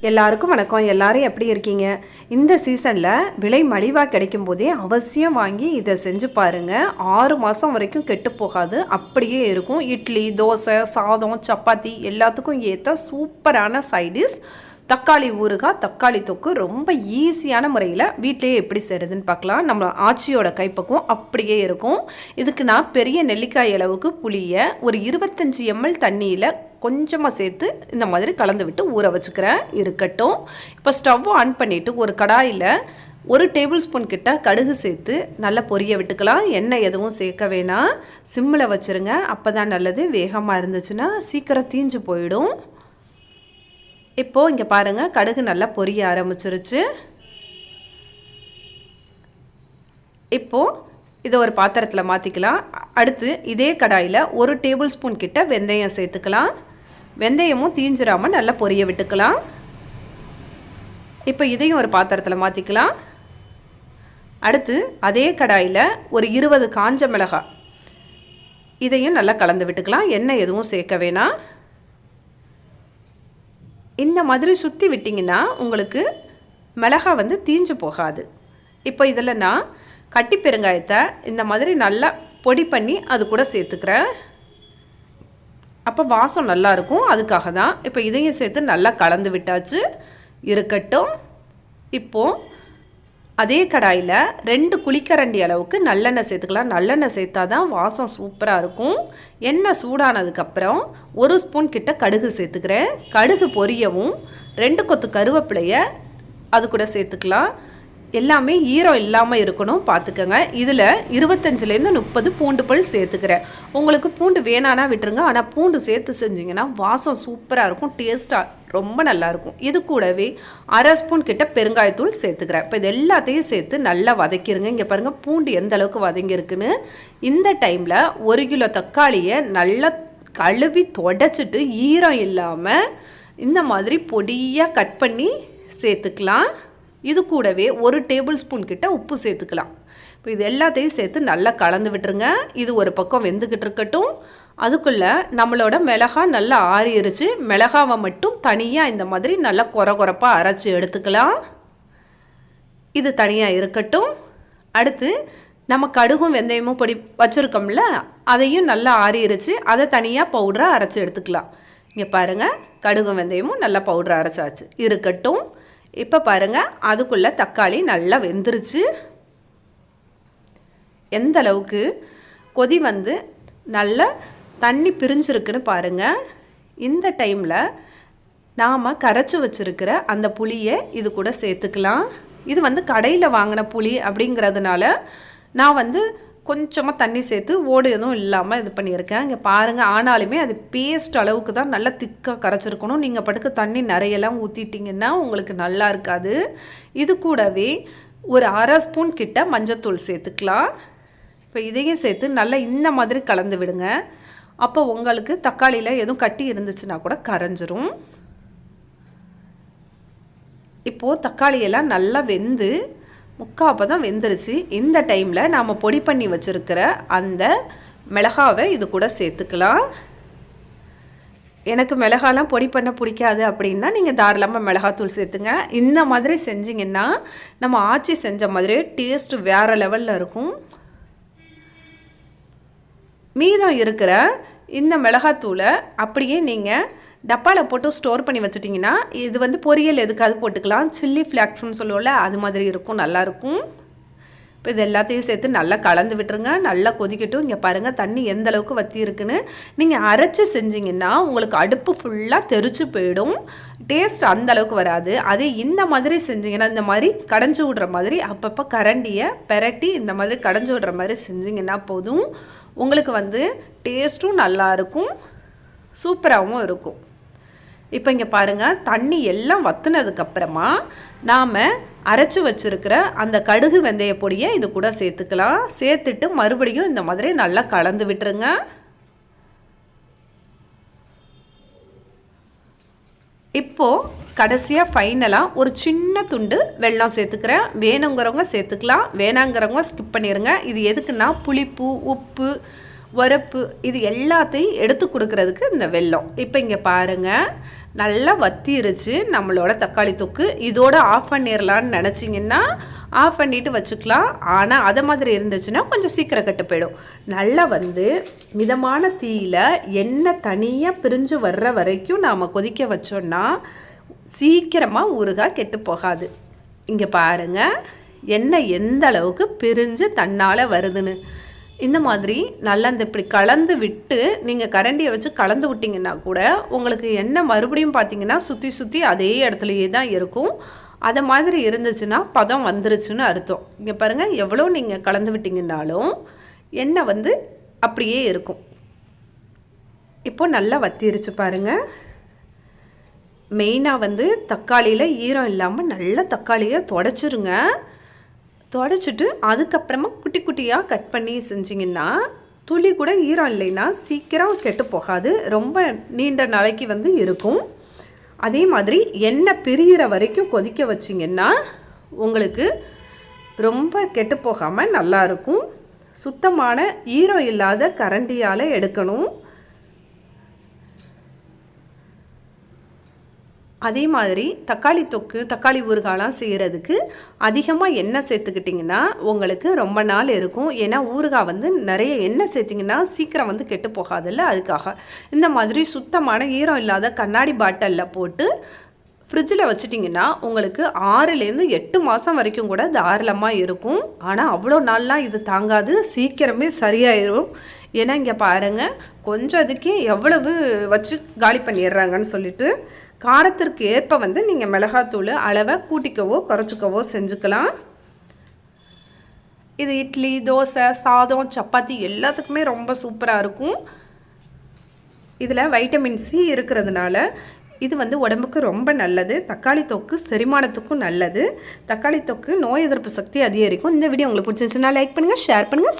எல்லாருக்கும் வணக்கம். எல்லாரும் எப்படி இருக்கீங்க? இந்த சீசனில் விலை மலிவாக கிடைக்கும் போதே அவசியம் வாங்கி இதை செஞ்சு பாருங்கள் ஆறு மாதம் வரைக்கும் கெட்டு போகாது. அப்படியே இருக்கும். இட்லி தோசை சாதம் சப்பாத்தி எல்லாத்துக்கும் ஏற்ற சூப்பரான சைடிஷ் தக்காளி ஊறுகாய் தக்காளி தொக்கு ரொம்ப ஈஸியான முறையில் வீட்டிலேயே எப்படி செய்கிறதுன்னு பார்க்கலாம். நம்ம ஆச்சியோட கைப்பக்குவம் அப்படியே இருக்கும். இதுக்கு நான் பெரிய நெல்லிக்காய் அளவுக்கு புளியை ஒரு இருபத்தஞ்சி எம்எல் தண்ணியில் கொஞ்சமாக சேர்த்து இந்த மாதிரி கலந்து விட்டு ஊற வச்சுக்கிறேன். இருக்கட்டும். இப்போ ஸ்டவ் ஆன் பண்ணிவிட்டு ஒரு கடாயில் ஒரு டேபிள் ஸ்பூன் கிட்ட கடுகு சேர்த்து நல்லா பொரிய விட்டுக்கலாம். எண்ணெய் எதுவும் சேர்க்க வேணாம். சிம்மில் வச்சுருங்க. அப்போ தான் நல்லது. வேகமாக இருந்துச்சுன்னா சீக்கிரம் தீஞ்சு போயிடும். இப்போது இங்கே பாருங்கள் கடுகு நல்லா பொரிய ஆரம்பிச்சிருச்சு. இப்போது இதை ஒரு பாத்திரத்தில் மாற்றிக்கலாம் அடுத்து இதே கடாயில் ஒரு டேபிள் ஸ்பூன் கிட்ட வெந்தயம் சேர்த்துக்கலாம். வெந்தயமும் தீஞ்சிராமல் நல்லா பொரிய விட்டுக்கலாம். இப்போ இதையும் ஒரு பாத்திரத்தில் மாற்றிக்கலாம் அடுத்து அதே கடாயில் ஒரு இருபது காஞ்ச மிளகாய். இதையும் நல்லா கலந்து விட்டுக்கலாம். எண்ணெய் எதுவும் சேர்க்க வேணாம். இந்த மாதிரி சுற்றி விட்டிங்கன்னா உங்களுக்கு மிளகா வந்து தீஞ்சு போகாது. இப்போ இதில் நான் கட்டி பெருங்காயத்தை இந்த மாதிரி நல்லா பொடி பண்ணி அது கூட சேர்த்துக்கிறேன். அப்போ வாசம் நல்லா இருக்கும். அதுக்காக தான் இப்போ இதையும் சேர்த்து நல்லா கலந்து விட்டாச்சு. இருக்கட்டும். இப்போது அதே கடாயில் ரெண்டு குளிக்கரண்டி அளவுக்கு நல்லெண்ணெய் சேர்த்துக்கலாம். நல்லெண்ணெய் சேர்த்தா தான் வாசம் சூப்பராக இருக்கும். எண்ணெய் சூடானதுக்கப்புறம் ஒரு ஸ்பூன் கிட்ட கடுகு சேர்த்துக்கிறேன். கடுகு பொரியவும் ரெண்டு கொத்து கருவேப்பிலையை அது கூட சேர்த்துக்கலாம். எல்லாமே ஈரம் இல்லாமல் இருக்கணும் பார்த்துக்கோங்க இதில் இருபத்தஞ்சிலேருந்து முப்பது பூண்டு பல் சேர்த்துக்கிறேன். உங்களுக்கு பூண்டு வேணானா விட்டுருங்க. ஆனால் பூண்டு சேர்த்து செஞ்சிங்கன்னா வாசம் சூப்பராக இருக்கும் டேஸ்ட்டாக ரொம்ப நல்லாயிருக்கும் இது கூடவே அரை ஸ்பூன் கிட்ட பெருங்காயத்தூள் சேர்த்துக்கிறேன். இப்போ இது எல்லாத்தையும் சேர்த்து நல்லா வதக்கிடுங்க இங்கே பாருங்கள் பூண்டு எந்த அளவுக்கு வதங்கியிருக்குன்னு. இந்த டைமில் ஒரு கிலோ தக்காளியை நல்லா கழுவி தொடச்சிட்டு ஈரம் இல்லாமல் இந்த மாதிரி பொடியாக கட் பண்ணி சேர்த்துக்கலாம். இது கூடவே ஒரு டேபிள் ஸ்பூன் கிட்ட உப்பு சேர்த்துக்கலாம். இப்போ இது எல்லாத்தையும் சேர்த்து நல்லா கலந்து விட்டுருங்க. இது ஒரு பக்கம் வெந்துக்கிட்டு இருக்கட்டும். அதுக்குள்ளே நம்மளோட மிளகா நல்லா ஆறிடுச்சு மிளகாவை மட்டும் தனியாக இந்த மாதிரி நல்லா குற குறப்பாக அரைச்சி எடுத்துக்கலாம். இது தனியாக இருக்கட்டும். அடுத்து நம்ம கடுகும் வெந்தயமும் பொடி வச்சுருக்கோம்ல அதையும் நல்லா ஆறிடுச்சு அதை தனியாக பவுடராக அரைச்சி எடுத்துக்கலாம். இங்கே பாருங்கள் கடுகும் வெந்தயமும் நல்லா பவுடரை அரைச்சாச்சு. இருக்கட்டும். இப்போ பாருங்கள் அதுக்குள்ளே தக்காளி நல்லா வெந்துருச்சு. எந்த அளவுக்கு கொதி வந்து நல்ல தண்ணி பிரிஞ்சிருக்குன்னு பாருங்கள் இந்த டைமில் நாம் கரைச்சி வச்சுருக்கிற அந்த புளியை இது கூட சேர்த்துக்கலாம். இது வந்து கடையில் வாங்கின புளி அப்படிங்கிறதுனால நான் வந்து கொஞ்சமாக தண்ணி சேர்த்து ஓடு எதுவும் இல்லாமல் இது பண்ணியிருக்கேன். இங்கே பாருங்கள் ஆனாலுமே அது பேஸ்ட் அளவுக்கு தான் நல்லா திக்காக கரைச்சிருக்கணும். நீங்கள் படுக்க தண்ணி நிறையெல்லாம் ஊற்றிட்டிங்கன்னா உங்களுக்கு நல்லா இருக்காது. இது கூடவே ஒரு அரை ஸ்பூன் கிட்ட மஞ்சத்தூள் சேர்த்துக்கலாம். இப்போ இதையும் சேர்த்து நல்லா இந்த மாதிரி கலந்து விடுங்க. அப்போ உங்களுக்கு தக்காளியில் எதுவும் கட்டி இருந்துச்சுன்னா கூட கரைஞ்சிரும். இப்போது தக்காளியெல்லாம் நல்லா வெந்து முக்காப்போ தான் வெந்துருச்சு. இந்த டைமில் நாம் பொடி பண்ணி வச்சுருக்கிற அந்த மிளகாவை இது கூட சேர்த்துக்கலாம். எனக்கு மிளகாலாம் பொடி பண்ண பிடிக்காது அப்படின்னா நீங்கள் தாராளமாக மிளகாத்தூள் சேர்த்துங்க. இந்த மாதிரி செஞ்சிங்கன்னா நம்ம ஆச்சி செஞ்ச மாதிரி டேஸ்ட்டு வேறு லெவலில் இருக்கும். மீதம் இருக்கிற இந்த மிளகாத்தூளை அப்படியே நீங்கள் டப்பாவில் போட்டு ஸ்டோர் பண்ணி வச்சுட்டிங்கன்னா இது வந்து பொரியல் எதுக்காவது போட்டுக்கலாம். சில்லி ஃப்ளாக்ஸ்னு சொல்லுவோம்ல அது மாதிரி இருக்கும் நல்லாயிருக்கும் இப்போ இது எல்லாத்தையும் சேர்த்து நல்லா கலந்து விட்டுருங்க. நல்லா கொதிக்கட்டும். இங்கே பாருங்கள் தண்ணி எந்த அளவுக்கு வற்றி இருக்குன்னு. நீங்கள் அரைச்சி செஞ்சிங்கன்னா உங்களுக்கு அடுப்பு ஃபுல்லாக தெரிச்சு போயிடும். டேஸ்ட் அந்த அளவுக்கு வராது. அதே இந்த மாதிரி செஞ்சிங்கன்னா இந்த மாதிரி கடைஞ்சி விடுற மாதிரி அப்பப்போ கரண்டியை பெரட்டி இந்த மாதிரி கடைஞ்சி விடுற மாதிரி செஞ்சிங்கன்னா போதும். உங்களுக்கு வந்து டேஸ்ட்டும் நல்லாயிருக்கும் சூப்பராகவும் இருக்கும். இப்போ இங்கே பாருங்கள் தண்ணி எல்லாம் வத்துனதுக்கப்புறமா நாம் அரைச்சி வச்சுருக்கிற அந்த கடுகு வெந்தய பொடியை இது கூட சேர்த்துக்கலாம். சேர்த்துட்டு மறுபடியும் இந்த மாதிரி நல்லா கலந்து விட்டுருங்க. இப்போது கடைசியாக ஃபைனலாக ஒரு சின்ன துண்டு வெள்ளம் சேர்த்துக்கிறேன். வேணுங்கிறவங்க சேர்த்துக்கலாம் வேணாங்கிறவங்க ஸ்கிப் பண்ணிடுங்க இது எதுக்குன்னா புளிப்பு உப்பு வரப்பு இது எல்லாத்தையும் எடுத்து கொடுக்கறதுக்கு இந்த வெல்லம். இப்போ இங்கே பாருங்கள் நல்லா வத்திருச்சு நம்மளோட தக்காளி தொக்கு. இதோட ஆஃப் பண்ணிடலான்னு நினச்சிங்கன்னா ஆஃப் பண்ணிவிட்டு வச்சுக்கலாம். ஆனால் அதை மாதிரி இருந்துச்சுன்னா கொஞ்சம் சீக்கிரம் கெட்டு போயிடும். நல்லா வந்து மிதமான தீயில் எண்ணெய் தனியாக பிரிஞ்சு வர்ற வரைக்கும் நாம் கொதிக்க வச்சோன்னா சீக்கிரமாக ஊறுகாய் கெட்டு போகாது. இங்கே பாருங்கள் எண்ணெய் எந்த அளவுக்கு பிரிஞ்சு தன்னால் வருதுன்னு. இந்த மாதிரி நல்லா இந்த இப்படி கலந்து விட்டு நீங்கள் கரண்டியை வச்சு கலந்து விட்டிங்கன்னா கூட உங்களுக்கு என்ன மறுபடியும் பார்த்தீங்கன்னா சுற்றி சுற்றி அதே இடத்துலையே தான் இருக்கும். அதை மாதிரி இருந்துச்சுன்னா பதம் வந்துருச்சுன்னு அர்த்தம். இங்கே பாருங்கள் எவ்வளோ நீங்கள் கலந்து விட்டிங்கன்னாலும் எண்ணெய் வந்து அப்படியே இருக்கும். இப்போ நல்லா வத்திருச்சு பாருங்கள் மெயினாக வந்து தக்காளியில் ஈரம் இல்லாமல் நல்லா தக்காளியை தொடச்சிருங்க. தொடச்சிட்டு அதுக்கப்புறமா குட்டி குட்டியாக கட் பண்ணி செஞ்சிங்கன்னா துளி கூட ஈரம் இல்லைன்னா சீக்கிரம் கெட்டு போகாது. ரொம்ப நீண்ட நாளைக்கு வந்து இருக்கும். அதே மாதிரி எண்ணெய் பிரிகிற வரைக்கும் கொதிக்க வச்சிங்கன்னா உங்களுக்கு ரொம்ப கெட்டு போகாமல் நல்லாயிருக்கும் சுத்தமான ஈரம் இல்லாத கரண்டியால் எடுக்கணும். அதே மாதிரி தக்காளி தொக்கு தக்காளி ஊறுகாலாம் செய்கிறதுக்கு அதிகமாக எண்ணெய் சேர்த்துக்கிட்டிங்கன்னா உங்களுக்கு ரொம்ப நாள் இருக்கும். ஏன்னா ஊறுகாய் வந்து நிறைய எண்ணெய் சேர்த்திங்கன்னா சீக்கிரம் வந்து கெட்டு போகாதில்ல அதுக்காக. இந்த மாதிரி சுத்தமான ஈரம் இல்லாத கண்ணாடி பாட்டிலில் போட்டு ஃப்ரிட்ஜில் வச்சுட்டிங்கன்னா உங்களுக்கு ஆறுலேருந்து எட்டு மாதம் வரைக்கும் கூட தாராளமாக இருக்கும். ஆனால் அவ்வளோ நாள்லாம் இது தாங்காது. சீக்கிரமே சரியாயிடும் ஏன்னா இங்கே பாருங்கள் கொஞ்சம் அதுக்கே எவ்வளவு வச்சு காலி பண்ணிடுறாங்கன்னு சொல்லிட்டு காரத்திற்கு ஏற்ப வந்து நீங்கள் மிளகாத்தூள் அளவை கூட்டிக்கவோ குறைச்சிக்கவோ செஞ்சுக்கலாம். இது இட்லி தோசை சாதம் சப்பாத்தி எல்லாத்துக்குமே ரொம்ப சூப்பராக இருக்கும். இதில் வைட்டமின் சி இருக்கிறதுனால இது வந்து உடம்புக்கு ரொம்ப நல்லது. தக்காளி தொக்கு செரிமானத்துக்கும் நல்லது. தக்காளி தொக்கு நோய் எதிர்ப்பு சக்தி அதிகரிக்கும். இந்த வீடியோ உங்களுக்கு பிடிச்சிருந்துச்சுன்னா லைக் பண்ணுங்கள் ஷேர் பண்ணுங்கள்